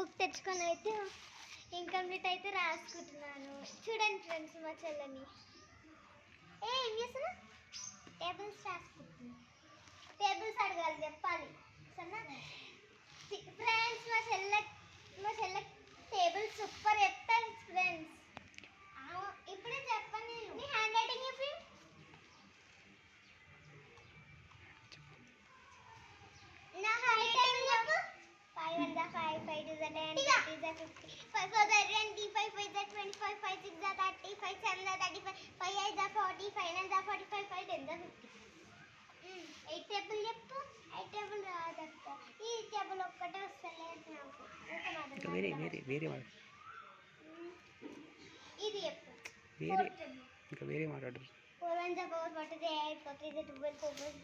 Book తెచ్చుకొని అయితే incomplete అయితే రాసుకుంటున్నాను. చూడండి ఫ్రెండ్స్ మా చెల్లని. ఏ ఏం చేస్తున్నా టేబుల్స్ రాసుకుంటున్నా. టేబుల్స్ అడగాలి చెప్పాలి. సరేనా? ఫ్రెండ్స్ మా చెల్ల మా చెల్లె టేబుల్ సూపర్ చెప్తాను ఫ్రెండ్స్ ఇప్పుడే చెప్పండి నేను నీ హ్యాండ్ రైటింగ్ చెప్పి నా హ్యాండ్ రైటింగ్ చెప్పు ఫైవ్ వన్ జా ఫైవ్ ఫైవ్ టూ జా టెన్ త్రీ ఫైవ్ ఫోర్ జా ట్వంటీ ఫైవ్ ఫైవ్ జా ట్వంటీ ఫైవ్ ఫైవ్ సిక్స్ జా థర్టీ ఫైవ్ సెవెన్ జా థర్టీ ఫైవ్ ఫైవ్ ఎయిట్ జా ఫార్టీ ఫైవ్ నైన్ జా ఫార్టీ ఫైవ్ ఫైవ్ టెన్ జా ఫిఫ్టీ ఎయిట్ టేబుల్ చెప్పు eight table రాదక్క ఈ టేబుల్ ఒక్కటే వస్తలేదు నాకు ఇంకా వేరే వేరే వేరే ఇది చెప్పు వేరే ఇంకా వేరే మాట్లాడరు four one four eight twelve four